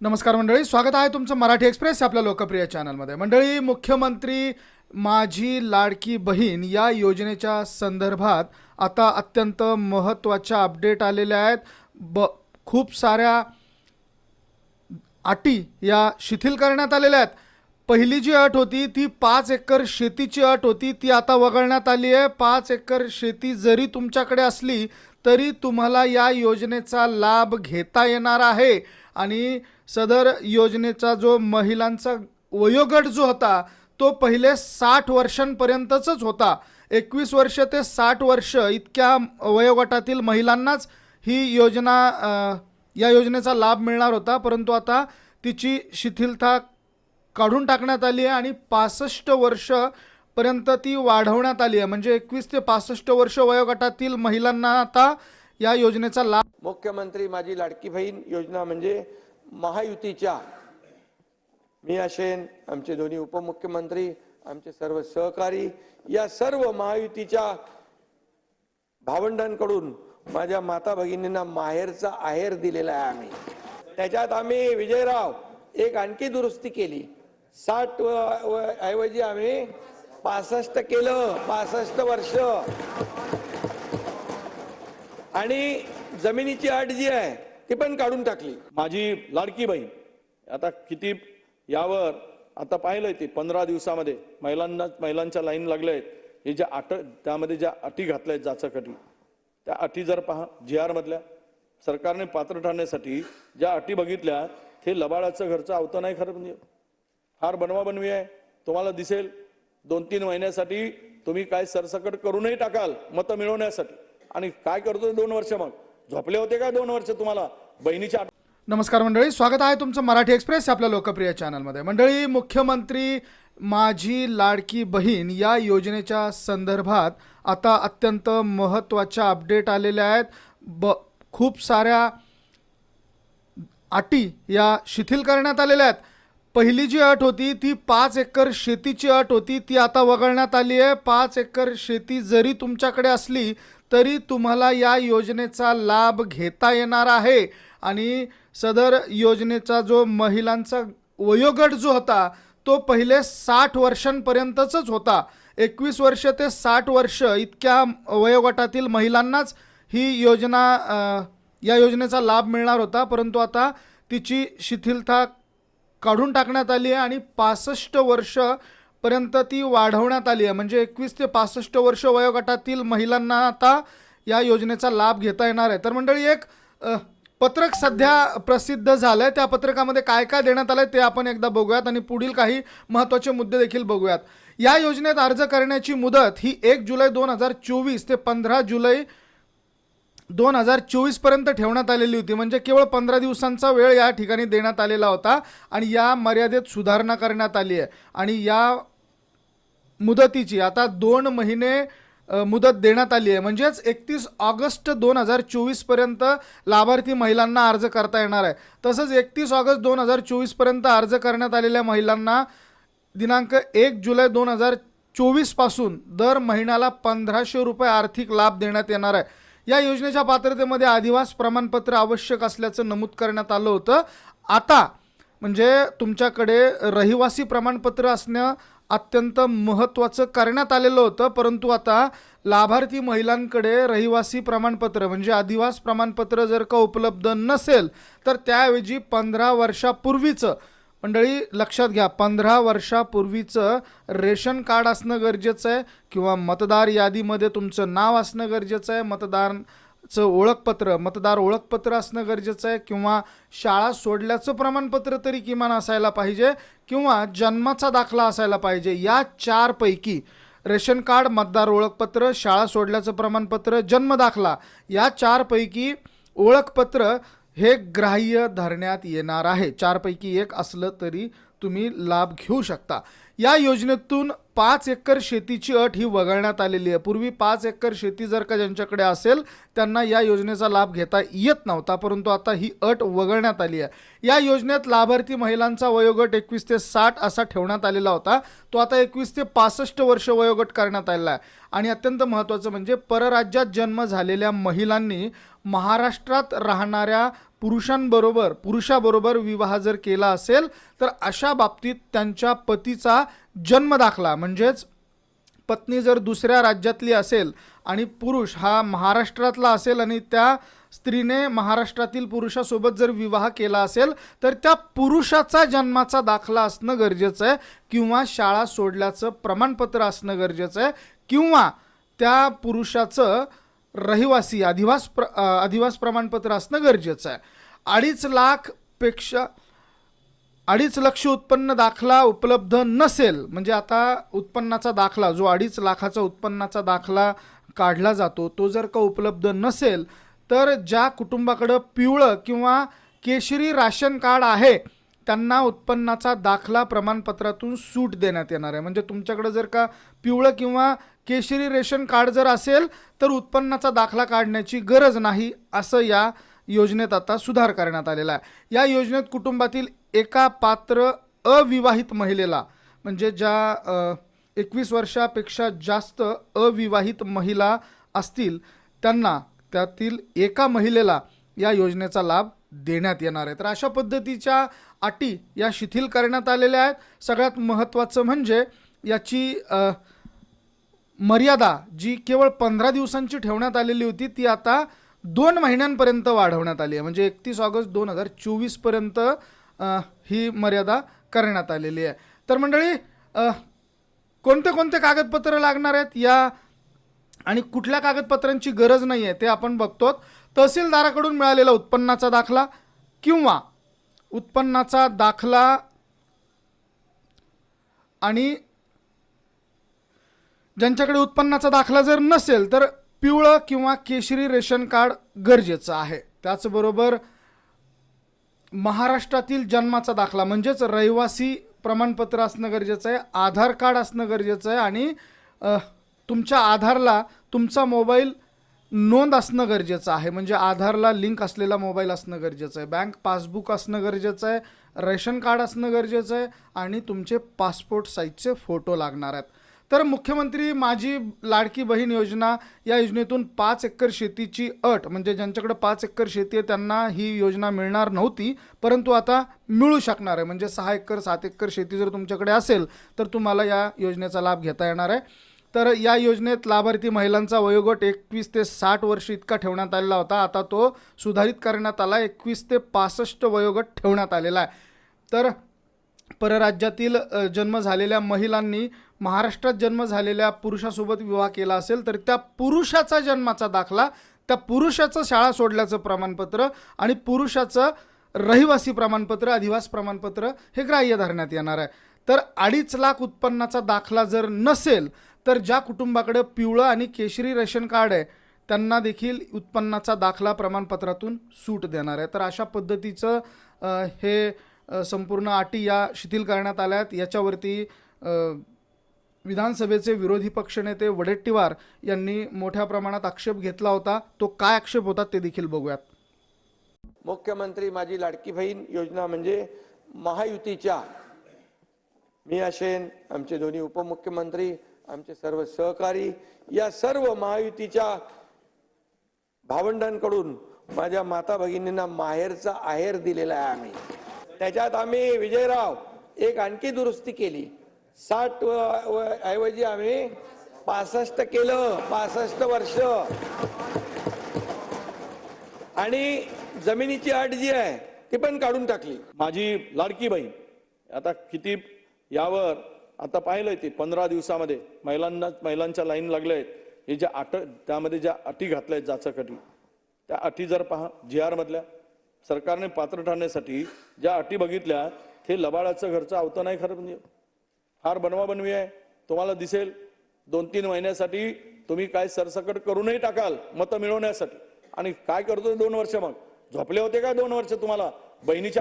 नमस्कार मंडळी स्वागत आहे तुमचं मराठी एक्सप्रेस आपल्या लोकप्रिय चॅनलमध्ये. मंडळी मुख्यमंत्री माझी लाडकी बहीण या योजनेच्या संदर्भात आता अत्यंत महत्त्वाच्या अपडेट आलेल्या आहेत. ब खूप साऱ्या अटी या शिथिल करण्यात आलेल्या आहेत. पहिली जी अट होती ती पाच एकर शेतीची अट होती ती आता वगळण्यात आली आहे. पाच एकर शेती जरी तुमच्याकडे असली तरी तुम्हाला या योजनेचा लाभ घेता येणार आहे. आणि सदर योजनेचा जो महिलांचा वयोगट जो होता तो पहिले साठ वर्षांपर्यंतच होता. एकवीस वर्ष ते साठ वर्ष इतक्या वयोगटातील महिलांनाच ही योजना या योजनेचा लाभ मिळणार होता. परंतु आता तिची शिथिलता काढून टाकण्यात आली आहे आणि पासष्ट वर्ष पर्यंत ती वाढवण्यात आली आहे. म्हणजे एकवीस ते पासष्ट वर्ष वयोगटातील महिलांना आता या योजनेचा लाभ मुख्यमंत्री माझी लाडकी बहीण योजना म्हणजे महायुतीच्या मी असेन आमचे दोन्ही उपमुख्यमंत्री आमचे सर्व सहकारी या सर्व महायुतीच्या भावंडांकडून माझ्या माता भगिनींना माहेरचा आहेर दिलेला आहे आम्ही. त्याच्यात आम्ही विजयराव एक आणखी दुरुस्ती केली. साठ ऐवजी आम्ही पासष्ट केलं पासष्ट वर्ष. आणि जमिनीची अट जी आहे ती पण काढून टाकली. माझी लाडकी बहीण आता किती यावर आता पाहिलंय ते पंधरा दिवसामध्ये महिलांना महिलांच्या लाईन लागल्या आहेत. हे ज्या अट त्यामध्ये ज्या अटी घातल्या आहेत जाचक त्या अटी जर पहा जी आरमधल्या सरकारने पात्र ठरण्यासाठी ज्या अटी बघितल्या ते लबाडाचं घरचं आवतं नाही खरं म्हणजे. फार बनवाबनवी आहे. तुम्हाला दिसेल दोन तीन महिन्यासाठी तुम्ही काय सरसकट करूनही टाकाल मतं मिळवण्यासाठी. आणि काय करतोय दोन वर्ष मग? झोपले होते का दोन वर्ष तुम्हाला? बहिणीच्या नमस्कार मंडळी स्वागत आहे तुमचं मराठी एक्सप्रेस आपल्या लोकप्रिय चॅनलमध्ये. मंडळी मुख्यमंत्री माझी लाडकी बहीण या योजनेच्या संदर्भात आता अत्यंत महत्त्वाच्या अपडेट आलेल्या आहेत. ब खूप साऱ्या अटी या शिथिल करण्यात आलेल्या आहेत. पहिली जी अट होती ती पाच एकर शेतीची अट होती ती आता वगळण्यात आली आहे. पाच एकर शेती जरी तुमच्याकडे असली तरी तुम्हाला या योजनेचा लाभ घेता येणार आहे. आणि सदर योजनेचा जो महिलांचा वयोगट जो होता तो पहिले साठ वर्षांपर्यंतच होता. एकवीस वर्ष ते साठ वर्ष इतक्या वयोगटातील महिलांनाच ही योजना या योजनेचा लाभ मिळणार होता. परंतु आता तिची शिथिलता काढून टाकण्यात आली आहे आणि पासष्ट वर्ष पर्यंत ती वाढवण्यात आली आहे. म्हणजे एकवीस ते पासष्ट वर्ष वयोगटातील महिलांना आता या योजनेचा लाभ घेता येणार आहे. तर मंडळी एक पत्रक सध्या प्रसिद्ध झालं आहे त्या पत्रकामध्ये काय काय देण्यात आलं आहे ते आपण एकदा बघूयात आणि पुढील काही महत्त्वाचे मुद्दे देखील बघूयात. या योजनेत अर्ज करण्याची मुदत ही एक जुलै दोन हजार चोवीस ते पंधरा जुलै दोन हजार चोवीसपर्यंत ठेवण्यात आलेली होती. म्हणजे केवळ पंधरा दिवसांचा वेळ या ठिकाणी देण्यात आलेला होता आणि या मर्यादेत सुधारणा करण्यात आली आहे. आणि या मुदतीची आता दोन महिने मुदत देण्यात आली आहे. म्हणजेच एकतीस ऑगस्ट दोन हजार चोवीसपर्यंत लाभार्थी महिलांना अर्ज करता येणार आहे. तसंच एकतीस ऑगस्ट दोन हजार चोवीसपर्यंत अर्ज करण्यात आलेल्या महिलांना दिनांक एक जुलै दोन हजार चोवीसपासून दर महिन्याला पंधराशे रुपये आर्थिक लाभ देण्यात येणार आहे. या योजनेच्या पात्रतेमध्ये आदिवास प्रमाणपत्र आवश्यक असल्याचं नमूद करण्यात आलं होतं. आता म्हणजे तुमच्याकडे रहिवासी प्रमाणपत्र असणं अत्यंत महत्त्वाचं करण्यात आलेलं होतं परंतु आता लाभार्थी महिलांकडे रहिवासी प्रमाणपत्र म्हणजे आदिवास प्रमाणपत्र जर का उपलब्ध नसेल तर त्याऐवजी पंधरा वर्षापूर्वीचं मंडळी लक्षात घ्या पंधरा वर्षापूर्वीचं रेशन कार्ड असणं गरजेचं आहे किंवा मतदार यादीमध्ये तुमचं नाव असणं गरजेचं आहे मतदारचं ओळखपत्र मतदार ओळखपत्र असणं गरजेचं आहे किंवा शाळा सोडल्याचं प्रमाणपत्र तरी किमान असायला पाहिजे किंवा जन्माचा दाखला असायला पाहिजे. या चारपैकी रेशन कार्ड मतदार ओळखपत्र शाळा सोडल्याचं प्रमाणपत्र जन्म दाखला या चारपैकी ओळखपत्र हे ग्राह्य धरण्यात येणार आहे. चारपैकी एक असलं तरी तुम्ही लाभ घेऊ शकता. या योजनेतून पाच एकर शेतीची अट ही वगळण्यात आलेली आहे. पूर्वी पाच एकर शेती जर का ज्यांच्याकडे असेल त्यांना या योजनेचा लाभ घेता येत नव्हता परंतु आता ही अट वगळण्यात आली आहे. या योजनेत लाभार्थी महिलांचा वयोगट एकवीस ते साठ असा ठेवण्यात आलेला होता. तो आता एकवीस ते पासष्ट वर्ष वयोगट करण्यात आलेला आहे. आणि अत्यंत महत्त्वाचं म्हणजे परराज्यात जन्म झालेल्या महिलांनी महाराष्ट्रात राहणाऱ्या पुरुषांबरोबर पुरुषाबरोबर विवाह जर केला असेल तर अशा बाबतीत त्यांच्या पतीचा जन्म दाखला. म्हणजेच पत्नी जर दुसऱ्या राज्यातली असेल आणि पुरुष हा महाराष्ट्रातला असेल आणि त्या स्त्रीने महाराष्ट्रातील पुरुषासोबत जर विवाह केला असेल तर त्या पुरुषाचा जन्माचा दाखला असणं गरजेचं आहे किंवा शाळा सोडल्याचं प्रमाणपत्र असणं गरजेचं आहे किंवा त्या पुरुषाचं रहिवासी अधिवास प्र अधिवास प्रमाणपत्र असणं गरजेचं आहे. अडीच लाखपेक्षा अडीच लक्ष उत्पन्न दाखला उपलब्ध नसेल म्हणजे आता उत्पन्नाचा दाखला जो अडीच लाखाचा उत्पन्नाचा दाखला काढला जातो तो जर का उपलब्ध नसेल तर ज्या कुटुंबाकडं पिवळं किंवा केशरी राशन कार्ड आहे त्यांना उत्पन्नाचा दाखला प्रमाणपत्रातून सूट देण्यात येणार आहे. म्हणजे तुमच्याकडं जर का पिवळं किंवा केशरी रेशन कार्ड जर असेल तर उत्पन्नाचा दाखला काढण्याची गरज नाही असं या योजनेत आता सुधार करण्यात आलेला आहे. या योजनेत कुटुंबातील एका पात्र अविवाहित महिलेला म्हणजे ज्या एकवीस वर्षापेक्षा जास्त अविवाहित महिला असतील त्यांना त्यातील एका महिलेला या योजनेचा लाभ देण्यात येणार आहे. तर अशा पद्धतीच्या अटी या शिथिल करण्यात आलेल्या आहेत. सगळ्यात महत्त्वाचं म्हणजे याची मर्यादा जी केवळ पंधरा दिवसांची ठेवण्यात आलेली होती ती आता दोन महिन्यांपर्यंत वाढवण्यात आली आहे. म्हणजे एकतीस ऑगस्ट दोन हजार चोवीसपर्यंत ही मर्यादा करण्यात आलेली आहे. तर मंडळी कोणते कोणते कागदपत्र लागणार आहेत? या आणि कुठल्या कागदपत्रांची गरज नाही आहे ते आपण बघतो तहसीलदाराकडून मिळालेला उत्पन्नाचा दाखला किंवा उत्पन्नाचा दाखला आणि ज्यांच्याकडे उत्पन्नाचा दाखला जर नसेल तर पिवळं किंवा केशरी रेशन कार्ड गरजेचं आहे. त्याचबरोबर महाराष्ट्रातील जन्माचा दाखला. म्हणजेच रहिवासी प्रमाणपत्र असणं गरजेचं आहे आधार कार्ड असणं गरजेचं आहे आणि तुमच्या आधारला तुमचा मोबाईल नोंद असणं गरजेचं आहे. म्हणजे आधारला लिंक असलेला मोबाईल असणं गरजेचं आहे. बँक पासबुक असणं गरजेचं आहे रेशन कार्ड असणं गरजेचं आहे आणि तुमचे पासपोर्ट साईजचे फोटो लागणार आहेत. तर मुख्यमंत्री माझी लाडकी बहीण योजना या योजनेतून पाच एकर शेतीची अट म्हणजे ज्यांच्याकडे पाच एकर शेती आहे त्यांना ही योजना मिळणार नव्हती परंतु आता मिळू शकणार आहे. म्हणजे सहा एकर सात एकर शेती जर तुमच्याकडे असेल तर तुम्हाला या योजनेचा लाभ घेता येणार आहे. तर या योजनेत लाभार्थी महिलांचा वयोगट एकवीस ते साठ वर्ष इतका ठेवण्यात आलेला होता. आता तो सुधारित करण्यात आला. एकवीस ते पासष्ट वयोगट ठेवण्यात आलेला आहे. तर परराज्यातील जन्म झालेल्या महिलांनी महाराष्ट्रात जन्म झालेल्या पुरुषासोबत विवाह केला असेल तर त्या पुरुषाचा जन्माचा दाखला त्या पुरुषाचं शाळा सोडल्याचं प्रमाणपत्र आणि पुरुषाचं रहिवासी प्रमाणपत्र अधिवास प्रमाणपत्र हे ग्राह्य धरण्यात येणार आहे. तर अडीच लाख उत्पन्नाचा दाखला जर नसेल तर ज्या कुटुंबाकडे पिवळं आणि केशरी रेशन कार्ड आहे त्यांना देखील उत्पन्नाचा दाखला प्रमाणपत्रातून सूट देणार आहे. तर अशा पद्धतीचं हे संपूर्ण अटी या शिथिल करण्यात आल्या आहेत याच्यावरती विधानसभेचे विरोधी पक्षनेते वडेट्टीवार यांनी मोठ्या प्रमाणात आक्षेप घेतला होता. तो काय आक्षेप होता ते देखील बघूयात. मुख्यमंत्री माझी लाडकी बहीण योजना म्हणजे महायुतीच्या मी असेन आमचे दोन्ही उपमुख्यमंत्री आमचे सर्व सहकारी या सर्व महायुतीच्या भावंडांकडून माझ्या माता भगिनींना माहेरचा आहेर दिलेला आहे आम्ही. त्याच्यात आम्ही विजयराव एक आणखी दुरुस्ती केली. साठ ऐवजी आम्ही पासष्ट केलं. पासष्ट वर्ष. आणि जमिनीची अट जी आहे ती पण काढून टाकली. माझी लाडकी बहीण आता किती यावर आता पाहिलंय ते पंधरा दिवसामध्ये महिलांना महिलांच्या लाईन लागल्या आहेत. हे ज्या अट त्यामध्ये ज्या अटी घातल्या आहेत जाचाकटी त्या अटी जर पहा जी आर मधल्या सरकारने पात्र ठरण्यासाठी ज्या अटी बघितल्या ते लबाडाचं घरचं आवतं नाही खरं म्हणजे. फार बनवाबनवी आहे. तुम्हाला दिसेल दोन तीन महिन्यासाठी तुम्ही काय सरसकट करूनही टाकाल मतं मिळवण्यासाठी. आणि काय करतोय दोन वर्ष मग? झोपले होते का दोन वर्ष तुम्हाला? बहिणीच्या